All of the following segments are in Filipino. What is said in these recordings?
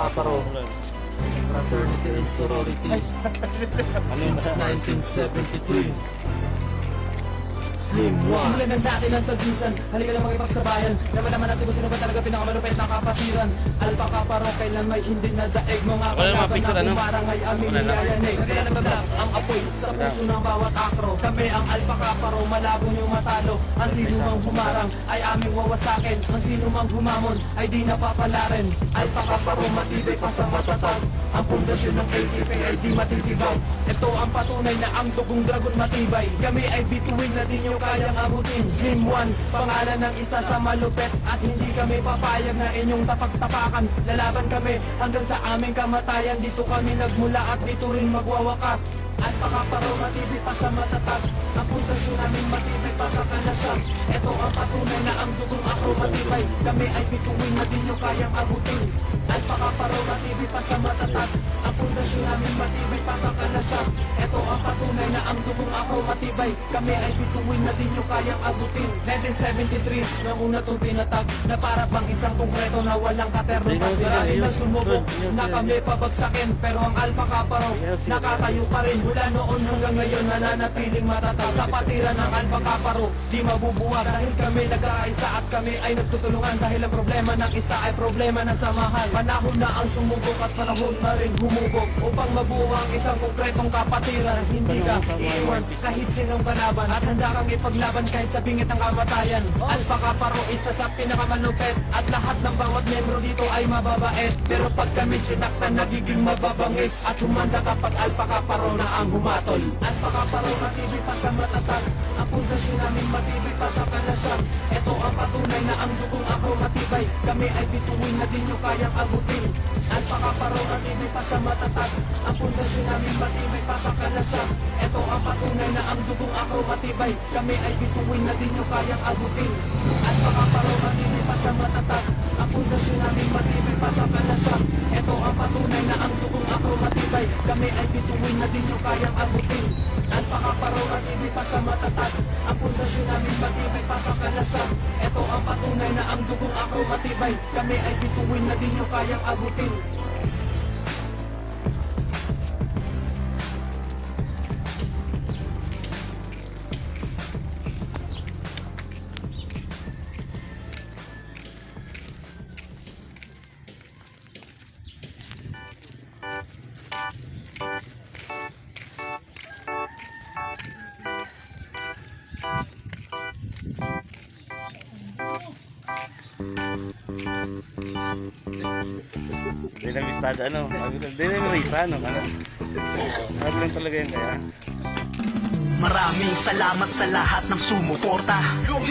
Alpacaparo, Fraternity and Sorority, since 1973. Slim One. Ng natin ang tagisan. Halika na makipagsabayan. Naman naman natin kung sino ba talaga pinakamalupit na kapatiran. Alpaka paro kailan may hindi na daig? Mga kalaban picture, na ano? Parang ay aming niyayanig Kaya nagbablak ang apoy sa puso ng bawat akro. Kami ang alpaka paro malabo yung matalo. Ang sino mang humarang ay aming wawasakin. Ang sino mang humamon ay di napapalarin. Alpaka paro matibay pa sa matatag. Ang pundasyon ng ATP ay di matitibag Ito ang patunay na ang dugong dragon matibay. Kami ay bituin na di nyo kayang abutin. Slim One, pangalan ng isa sa malupet. At hindi kami papayag na inyong tapagtapakan. Lalaban kami hanggang sa aming kamatayan. Dito kami nagmula at dito rin magwawakas at pakaparo matibay pa sa matatag. Ang pundasyon namin matibay pa sa kalasan Ito ang patunay na ang dugong ako matibay. Kami ay bituin na di nyo kayang abutin. At pakaparo matibay pa sa matatag. Ang pundasyon namin matibay pa sa kalasan Ito ang patunay na ang dugong ako matibay. Kami ay bituin na di nyo kayang abutin. 1973 nang una itong pinatag Na para bang isang konkreto na walang katerno. Ikaw Pag sila, sila yun. ng sumubok Na kami pabagsakin. Pero ang alpaka. Nakatayo pa rin mula noon hanggang ngayon Nananatiling matatag. Kapatiran ng alpaka paro Di mabubuwag. Dahil kami nagkakaisa At kami ay nagtutulungan. Dahil ang problema ng isa ay problema ng samahan. Panahon na ang sumubok at panahon na rin humubog. Upang mabuo ang isang konkretong kapatiran Hindi ka iiwan kahit sinong kalaban. At handa kang ipaglaban kahit sa bingit ng kamatayan. Alpaka paro isa sa pinakamalupet At lahat ng bawat membro dito ay mababait. Pero pag kami sinaktan nagiging mababangis. At humanda kapag alpaka paro na ang humatol. Alpaka paro matibay pa sa matatag. Ang pundasyon namin matibay pa sa kalasan Ito ang patunay na ang dugong ako matibay. Kami ay bituin na di nyo kayang abutin Alpaka paro matibay pa sa matatag. Ang pundasyon namin matibay pa sa kalasan Ito ang patunay na ang dugong ako matibay. Kami ay bituin na di nyo kayang abutin Alpaka paro matibay pa sa matatag Ang pundasyon namin matibay pa sa kalasan Ito ang patunay na ang dugong ako matibay. Kami ay bituin na di nyo kayang abutin. Alpaka paro matibay pa sa matatag. Ang pundasyon namin matibay pa sa kalasan Ito ang patunay na ang dugong ako matibay. Kami ay bituin na di nyo kayang abutin Hindi na bistado, ano? Hindi na risa, ano? Ano? Ano lang talaga yan kaya? Maraming salamat sa lahat ng sumuporta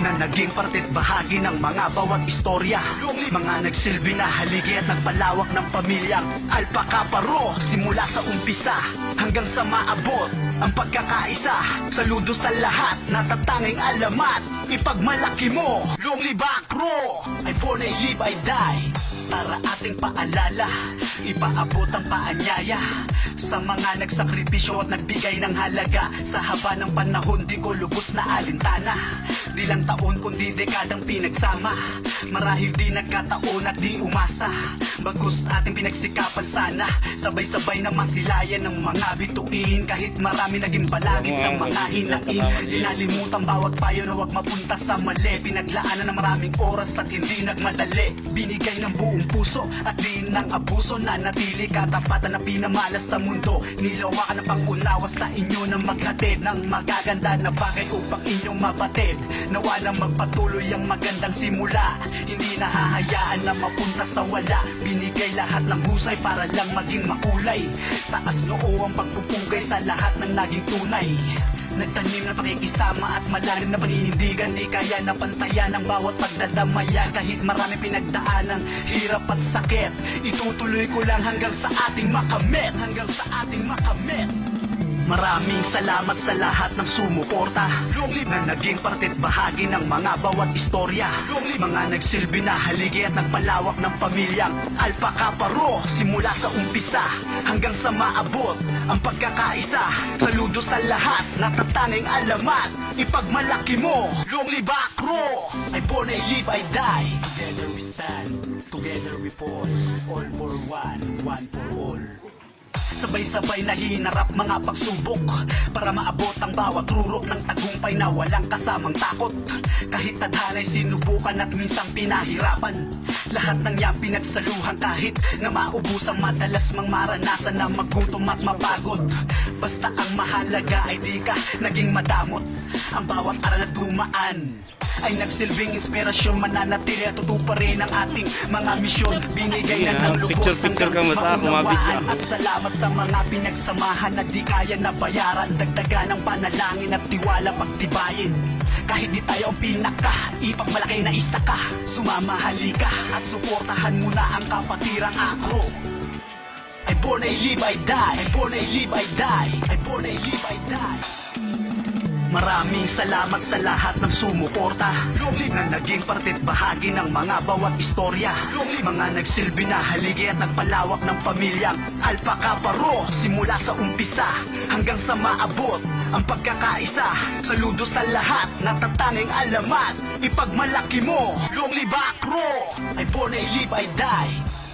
Na naging parte't bahagi ng mga bawat istorya. Mga nagsilbi na haligi at nagpalawak ng pamilyang Alpaka Paro Simula sa umpisa hanggang sa maabot Ang pagkakaisa. Saludo sa lahat natatanging alamat Ipagmalaki mo. Acro I born, I live, I die para ating paalala. Ipaabot ang paanyaya Sa mga nagsakripisyo at nagbigay ng halaga. Sa haba ng panahon di ko lubos na alintana Di lang taon kundi dekadang pinagsama. Marahil di nagkataon at di umasa. Bagus ating pinagsikapan sana. Sabay-sabay na masilayan ng mga bituin. Kahit marami naging balagid sa mga hinain Linalimutan bawat payo na wag mapunta sa mali. Pinaglaanan ng maraming oras at hindi nagmadali. Binigay ng buong puso at di ng abuso Na natili. Katapatan na pinamalas sa mundo. Nilawakan ng pangunawa sa inyo na maghatid Ng magaganda na bagay upang inyong mabatid Nawala magpatuloy ang magandang simula. Hindi nahahayaan na mapunta sa wala. Binigay lahat ng husay para lang maging makulay. Taas noo ang pagpupugay sa lahat ng naging tunay. Nagtanim ng pakikisama at malalim na paninindigan. Di kaya na pantayan ang bawat pagdadamaya. Kahit marami pinagdaan ng hirap at sakit. Itutuloy ko lang hanggang sa ating makamit. Hanggang sa ating makamit Maraming salamat sa lahat ng sumuporta. Na naging parte't bahagi ng mga bawat istorya. Mga nagsilbi na haligi at nagpalawak ng pamilyang Alpaka Paro Simula sa umpisa hanggang sa maabot Ang pagkakaisa. Saludo sa lahat natatanging alamat. Ipagmalaki mo Long live Acro I born, I live, I die. Together we stand Together we fall, all for one, one for all Sabay-sabay na hinarap mga pagsubok Para maabot ang bawat rurok ng tagumpay na walang kasamang takot. Kahit tadhanay sinubukan at minsang pinahirapan Lahat ng yan pinagsaluhan kahit na maubusang madalas mang maranasan na magutom at mapagod. Basta ang mahalaga ay di ka naging madamot Ang bawat aral na dumaan ay nagsilbing inspirasyon mananatili at tutuparin ang ating mga misyon. Binigay Yeah, ng lubos picture-picture ka mo sa ako, maunawaan at salamat sa mga pinagsamahan na di kaya na bayaran Dagdagan ng panalangin at tiwala pagtibayin. Kahit di tayo ang pinaka, ipagmalaki na isa ka. Sumama halika at suportahan mo na ang kapatirang akro I born I live I die. I born I live I die. I born I live I die Maraming salamat sa lahat ng sumuporta. Na naging parte at bahagi ng mga bawat istorya. Mga nagsilbi na haligi at nagpalawak ng pamilyang Alpaka Paro Simula sa umpisa hanggang sa maabot Ang pagkakaisa. Saludo sa lahat natatanging alamat. Ipagmalaki mo Long live Acro I born I live I die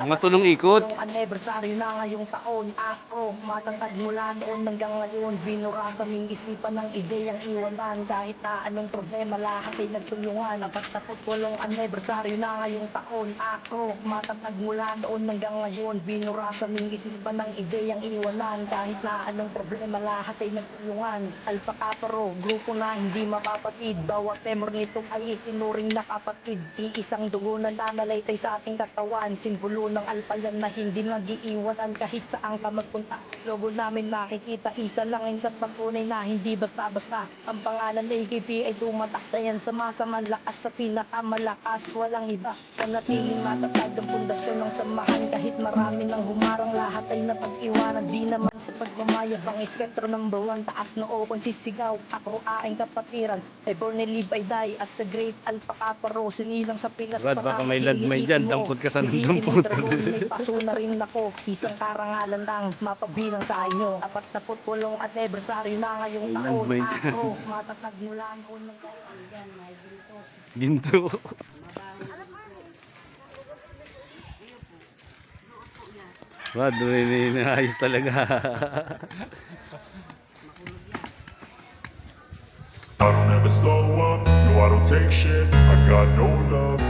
Mga tulong ikot. Yung anniversary na ngayong taon Ako, matatag mula noon hanggang ngayon Binura sa aming isipan ng ideyang iwanan Kahit na anong problema lahat ay nagtulungan. Apat na walong anniversary na ngayong taon Ako, matatag mula noon hanggang ngayon Binura sa aming isipan ng ideyang iwanan Kahit na anong problema lahat ay nagtulungan. Alpha grupo na hindi mapapatid Bawat member nito ay itinuring na kapatid Di isang dugo na nanalaytay sa ating katawan Simbolo ng alpayan na hindi nag-iiwanan kahit saan ka magpunta. Logo namin makikita, isa lang ang sa patunay na hindi basta-basta. Ang pangalan ng AKP ay tumataktayan sa masamang lakas sa pinakamalakas. Walang iba. Panatiling matatag ang pundasyon ng samahan kahit marami ng humarang lahat ay napag-iwanan. Di naman sa pagmamayabang iskentro ng bawang taas na open sisigaw. Ako aking kapatiran. I born and live I die as the great Alpha Kaparo. Sinilang sa Pinas. Brad, baka may ladmay dyan. Dampot ka sa Hindi dampot. May paso na rin ako. Isang karangalan lang mapabilang sa inyo. Apat na putpulong anniversary na ngayong Ay, taon. ladmay. Ako, matatag mula noon ng yan, may dito. Ginto. Brad, may ayos talaga. I don't ever slow up, no I don't take shit I got no love